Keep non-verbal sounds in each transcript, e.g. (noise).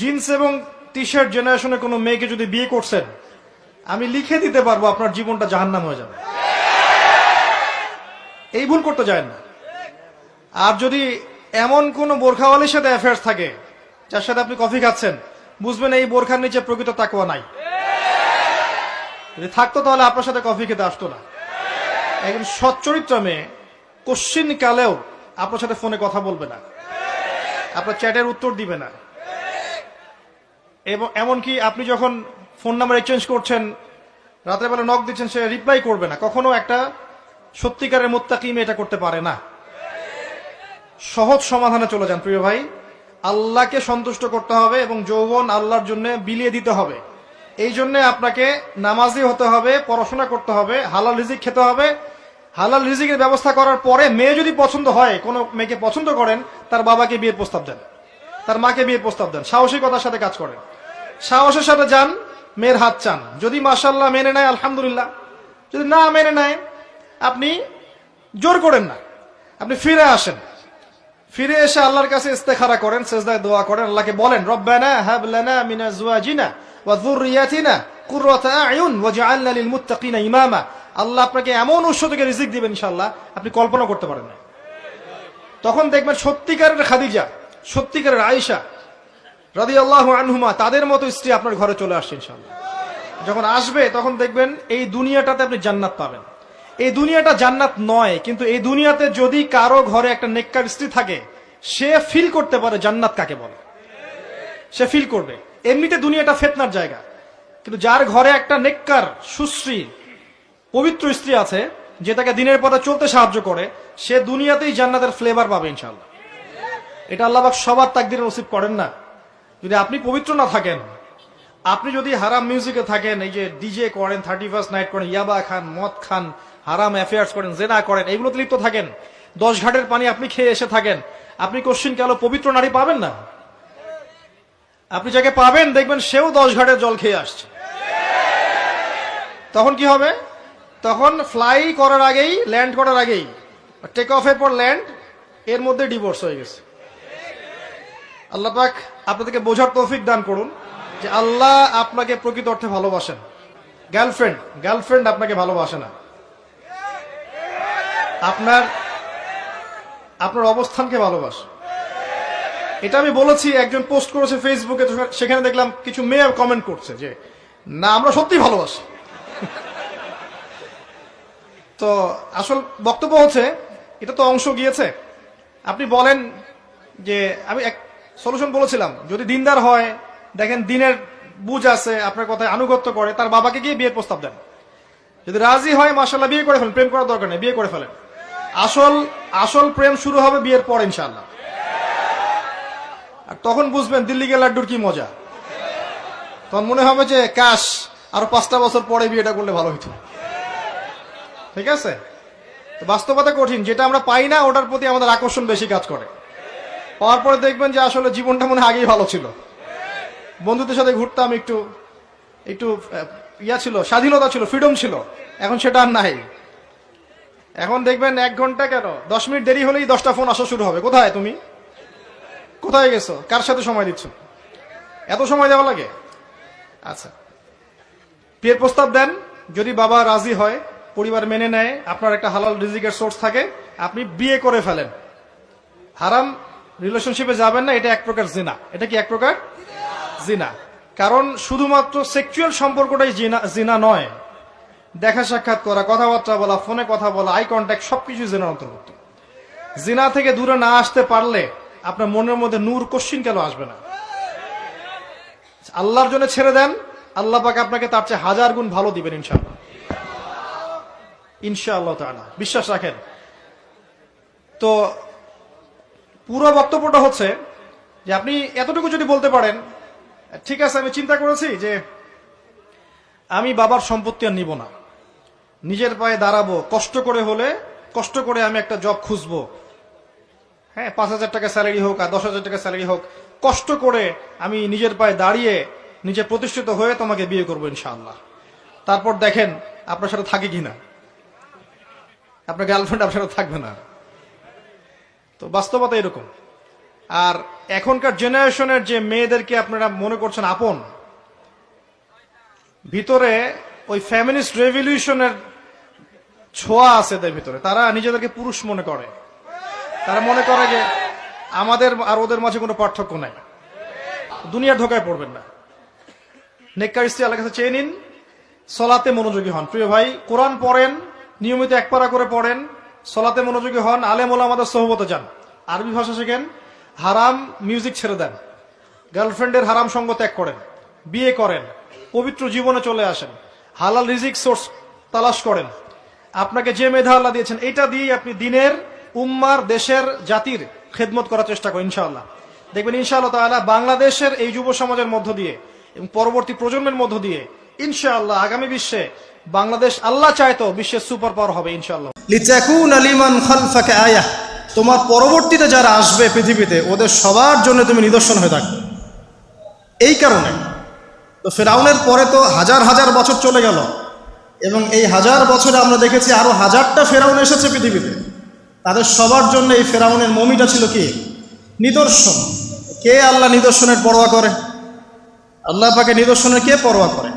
Jeans এবং T shirt জেনারেশনের কোনো মেয়েকে যদি বিয়ে করছেন, আমি লিখে দিতে পারব আপনার জীবনটা জাহান্নাম হয়ে যাবে। এই ভুল করতে যায় না। আর যদি এমন কোন বোরখাওয়ালির সাথে অ্যাফেয়ার্স থাকে, যার সাথে আপনি কফি খাচ্ছেন, বুঝবেন এই বোরখার নিচে প্রকৃত তাকুয়া নাই। যদি থাকতো তাহলে আপনার সাথে কফি খেতে আসতো না। একজন সচ্চরিত্র মেয়ে কোশ্চিন কালেও আপনার সাথে ফোনে কথা বলবে না। আপনার চ্যাটের উত্তর দিবে না। এবং এমনকি আপনি যখন ফোন নাম্বার এক্সচেঞ্জ করছেন রাতের বেলা নক দিচ্ছেন, সে রিপ্লাই করবে না। কখনো একটা সত্যিকারের মোত্তাকি মেয়ে এটা করতে পারে না। সহজ সমাধানে চলে যান, প্রিয় ভাই। আল্লাহকে সন্তুষ্ট করতে হবে এবং যৌবন আল্লাহর জন্য বিলিয়ে দিতে হবে। এই জন্য আপনাকে নামাজি হতে হবে, পড়াশোনা করতে হবে, হালাল রিজিক খেতে হবে। হালাল রিজিকের ব্যবস্থা করার পরে মেয়ে যদি পছন্দ হয়, কোনো মেয়েকে পছন্দ করেন, তার বাবাকে বিয়ের প্রস্তাব দেন। তার মাকে বিয়ের প্রস্তাব দেন। সাহসিকতার সাথে কাজ করেন। সাহসের সাথে যান, মেয়ের হাত চান। যদি মাসাল্লাহ মেনে নেয়, আলহামদুলিল্লাহ। যদি না মেনে নেয়, আপনি জোর করেন না। আপনি ফিরে আসেন। ফিরে এসে আল্লাহর কাছে ইস্তেখারা করেন, সেজদায় দোয়া করেন, আল্লাহকে বলেন, রব্বানা হাব লানা মিন আজওয়াজিনা ওয়া যুররিয়াতিনা কুররাতা আয়ুন ওয়াজআলনা লিল মুত্তাকিনা ইমামা। আল্লাহ আপনাকে এমন উৎস থেকে রিজিক দিবেন, ইনশাআল্লাহ, আপনি কল্পনা করতে পারেন না। তখন দেখবেন সত্যিকারের খাদিজা, সত্যিকারের আয়েশা রাদিয়াল্লাহু আনহুমা, তাদের মতো স্ত্রী আপনার ঘরে চলে আসছে ইনশাআল্লাহ। যখন আসবে, তখন দেখবেন এই দুনিয়াটাতে আপনি জান্নাত পাবেন। এই দুনিয়াটা জান্নাত নয়, কিন্তু এই দুনিয়াতে যদি কারও ঘরে একটা নেককার স্ত্রী থাকে, সে ফিল করতে পারে জান্নাত কাকে বলে। সে ফিল করবে। এমনিতে দুনিয়াটা ফেতনার জায়গা। কিন্তু যার ঘরে একটা নেককার, সুশ্রী, পবিত্র স্ত্রী আছে, যে তাকে দিনের পথে চলতে সাহায্য করে, সে দুনিয়াতেই জান্নাতের ফ্লেভার পাবে ইনশাল্লাহ এটা আল্লাহবাক সবার তাকদিরে নসিব করেন না। যদি আপনি পবিত্র না থাকেন, আপনি যদি হারাম মিউজিকে থাকেন, এই যে ডিজে করেন থার্টি ফার্স্ট নাইট করেন, ইয়াবা খান, মদ খান, হারাম অ্যাফেয়ার্স করেন, জেনা করেন, এইগুলোতে লিপ্ত থাকেন। দশ ঘাটের পানি আপনি খেয়ে এসে থাকেন। আপনি কোশ্চিন কালো পবিত্র নারী পাবেন না? আপনি যাকে পাবেন, দেখবেন সেও দশ ঘাটের জল খেয়ে আসছে। তখন কি হবে? তখন ফ্লাই করার আগেই ল্যান্ড করার আগেই টেক অফের পর ল্যান্ড এর মধ্যে ডিভোর্স হয়ে গেছে। আল্লাহ পাক আপনাদেরকে বোঝার তৌফিক দান করুন যে আল্লাহ আপনাকে প্রকৃত অর্থে ভালোবাসেন। গার্লফ্রেন্ড গার্লফ্রেন্ড আপনাকে ভালোবাসে না। আপনার আপনার অবস্থানকে ভালোবাসে। এটা আমি বলেছি, একজন পোস্ট করেছে ফেসবুকে তো সেখানে দেখলাম কিছু মেয়ে কমেন্ট করছে যে, না, আমরা সত্যি ভালোবাসি। (laughs) তো আসল বক্তব্য হচ্ছে, এটা তো অংশ গিয়েছে। আপনি বলেন যে, আমি এক সলিউশন বলেছিলাম, যদি দিনদার হয়, দেখেন দিনের বুঝ আছে, আপনার কথায় আনুগত্য করে, তার বাবাকে গিয়ে বিয়ের প্রস্তাব দেন। যদি রাজি হয় মাসাল্লাহ বিয়ে করে ফেলেন, প্রেম করার দরকার নেই, বিয়ে করে ফেলেন। আসল আসল প্রেম শুরু হবে বিয়ের পর ইনশাল্লাহ আর তখন বুঝবেন দিল্লি গে লাড্ডুর কি মজা। তখন মনে হবে যে, কাশ, আরও পাঁচটা বছর পরে বিয়েটা করলে ভালো হইতো। ঠিক আছে? বাস্তবতা কঠিন, যেটা আমরা পাই না, ওটার প্রতি আমাদের আকর্ষণ বেশি কাজ করে। পাওয়ার পরে দেখবেন যে আসলে জীবনটা মনে আগেই ভালো ছিল। বন্ধুদের সাথে ঘুরতাম, একটু একটু ইয়া ছিল, স্বাধীনতা ছিল ফ্রিডম ছিল। এখন সেটা আর নাই। এখন দেখবেন এক ঘণ্টা কেন? দশ মিনিট দেরি হলেই দশটা ফোন আসা শুরু হবে। কোথায় তুমি? কোথায় গেছো? কার সাথে সময় দিচ্ছ? এত সময় দেওয়া লাগে? আচ্ছা। বিয়ের প্রস্তাব দেন। যদি বাবা রাজি হয়, পরিবার মেনে নেয়, আপনার একটা হালাল রিজিকের সোর্স থাকে, আপনি বিয়ে করে ফেলেন। হারাম রিলেশনশিপে যাবেন না, এটা এক প্রকার জিনা। এটা কি এক প্রকার? জিনা। কারণ শুধুমাত্র সেক্সুয়াল সম্পর্কটাই জিনা জিনা নয়। দেখা সাক্ষাৎ করা, কথাবার্তা বলা, ফোনে কথা বলা, আই কন্ট্যাক্ট, সবকিছু জিনার অন্তর্ভুক্ত। জিনা থেকে দূরে না আসতে পারলে আপনার মনের মধ্যে নূর কোশ্চিন কেন আসবে না? আল্লাহর জন্য ছেড়ে দেন, আল্লাহ পাকে আপনাকে তার চেয়ে হাজার গুণ ভালো দিবেন, ইনশাআল্লাহ। ইনশাআল্লাহ বিশ্বাস রাখেন। তো পুরো বক্তব্যটা হচ্ছে যে আপনি এতটুকু যদি বলতে পারেন, ঠিক আছে, আমি চিন্তা করেছি যে আমি বাবার সম্পত্তি আর নিব না। নিজের পায়ে দাঁড়াবো, কষ্ট করে হলে, কষ্ট করে আমি একটা জব খুঁজবো। হ্যাঁ পাঁচ হাজার টাকা স্যালারি হোক আর দশ হাজার টাকা স্যালারি হোক, কষ্ট করে আমি নিজের পায়ে দাঁড়িয়ে নিজে প্রতিষ্ঠিত হয়ে তোমাকে বিয়ে করব ইনশাআল্লাহ। তারপর দেখেন আপনার সাথে থাকে কিনা। আপনার গার্লফ্রেন্ড আপনার সাথে থাকবে না। তো বাস্তবতা এরকম। আর এখনকার জেনারেশনের যে মেয়েদেরকে আপনারা মনে করছেন আপন, ভিতরে ওই ফ্যামিলিস্ট রেভলিউশনের ছোঁয়া আছে এদের ভিতরে। তারা নিজেদেরকে পুরুষ মনে করে। তারা মনে করে যে আমাদের আর ওদের মাঝে কোনো পার্থক্য নাই। দুনিয়ার ঢোকায় পড়বেন না। নেককার আল্লাহ কাছে চেয়ে নিন। সলাতে মনোযোগী হন। প্রিয় ভাই, কোরআন পড়েন, নিয়মিত এক পারা করে পড়েন। সলাতে মনোযোগী হন, আলেম ওলা আমাদের সহবতে যান। আরবি ভাষা শেখেন, হারাম মিউজিক ছেড়ে দেন। গার্লফ্রেন্ডের হারাম সঙ্গ ত্যাগ করেন, বিয়ে করেন, পবিত্র জীবনে চলে আসেন, হালাল রিজিক সোর্স তালাশ করেন। আপনাকে যে মেধা আল্লাহ দিয়েছেন, এটা দিয়ে আপনি দিনের, উম্মার, দেশের, জাতির খেদমত করার চেষ্টা করেন, ইনশাআল্লাহ। দেখবেন ইনশাআল্লাহ তাআলা বাংলাদেশের এই যুব সমাজের মধ্য দিয়ে এবং পরবর্তী প্রজন্মের মধ্য দিয়ে, ইনশাআল্লাহ আগামী বিশ্বে বাংলাদেশ আল্লাহ চাইতো বিশ্বের সুপার পাওয়ার হবে, ইনশাআল্লাহ। লিতাকুন আলিমান খালফাকে আয়াহ। তোমার পরবর্তীতে যারা আসবে পৃথিবীতে, ওদের সবার জন্য তুমি নিদর্শন হয়ে থাকবে। এই কারণে তো ফেরাউনের পরে তো হাজার হাজার বছর চলে গেল, এবং এই হাজার বছরে আমরা দেখেছি আরও হাজারটা ফেরাউন এসেছে পৃথিবীতে। তাদের সবার জন্য এই ফেরাউনের মমিটা ছিল কি? নিদর্শন। কে আল্লাহ নিদর্শনের পরোয়া করে? আল্লাহ পাকে নিদর্শনের কে পরোয়া করে?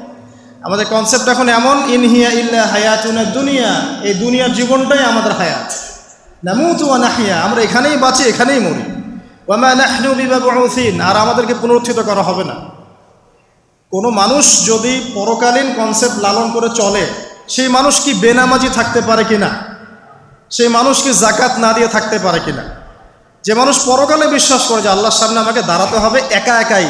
আমাদের কনসেপ্ট এখন এমন ইনহিয়া ইল্লা হায়াতুনা দুনিয়া এই দুনিয়ার জীবনটাই আমাদের হায়াত। নামুতু নাহিয়া, আমরা এখানেই বাঁচি, এখানেই মরি। ওয়ামা আর আমাদেরকে পুনরুত্থিত করা হবে না। কোনো মানুষ যদি পরকালীন কনসেপ্ট লালন করে চলে, সেই মানুষ কি বেনামাজি থাকতে পারে কিনা? সেই মানুষ কি জাকাত না দিয়ে থাকতে পারে কিনা? যে মানুষ পরকালে বিশ্বাস করে যে আল্লাহর সামনে আমাকে দাঁড়াতে হবে, একা একাই।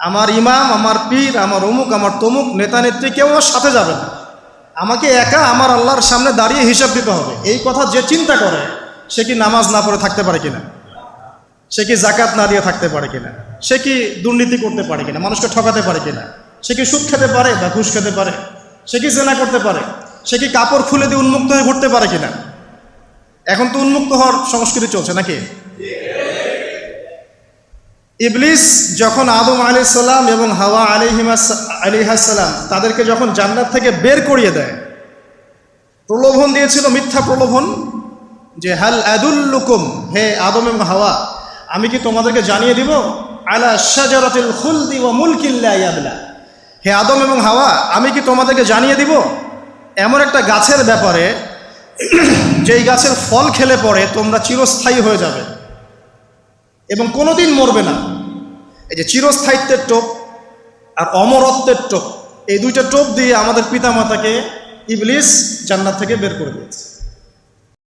আমার ইমাম, আমার পীর, আমার অমুক, আমার তমুক, নেতা নেত্রী কেউ সাথে যাবে না। আমাকে একা আমার আল্লাহর সামনে দাঁড়িয়ে হিসাব দিতে হবে। এই কথা যে চিন্তা করে, সে কি নামাজ না পড়ে থাকতে পারে কিনা? সে কি জাকাত না দিয়ে থাকতে পারে কিনা? সে কি দুর্নীতি করতে পারে কিনা? মানুষকে ঠকাতে পারে কিনা? সে কি সুদ খেতে পারে বা ঘুষ খেতে পারে? সে কি জেনা করতে পারে? সে কি কাপড় খুলে দিয়ে উন্মুক্ত হয়ে ঘুরতে পারে কিনা? এখন তো উন্মুক্ত হওয়ার সংস্কৃতি চলছে নাকি? ইবলিস যখন আদম আলি সাল্লাম এবং হাওয়া আলিহিমা আলিহাসাল্লাম তাদেরকে যখন জান্নাত থেকে বের করিয়ে দেয়, প্রলোভন দিয়েছিল, মিথ্যা প্রলোভন, যে হাল আদুল্লুকুম, হে আদম এবং হাওয়া, আমি কি তোমাদেরকে জানিয়ে দিব? আলা শাজারাতিল খুলদি ওয়া মুলকিল্লা ইয়াবলা। হে আদম এবং হাওয়া, আমি কি তোমাদেরকে জানিয়ে দিব? এমন একটা গাছের ব্যাপারে, যেই গাছের ফল খেলে পরে তোমরা চিরস্থায়ী হয়ে যাবে। এবং কোনোদিন মরবে না। এই যে চিরস্থায়িত্বের টোপ আর অমরত্বের টোপ, এই দুইটা টোপ দিয়ে আমাদের পিতামাতাকে ইবলিস জান্নার থেকে বের করে দিয়েছে।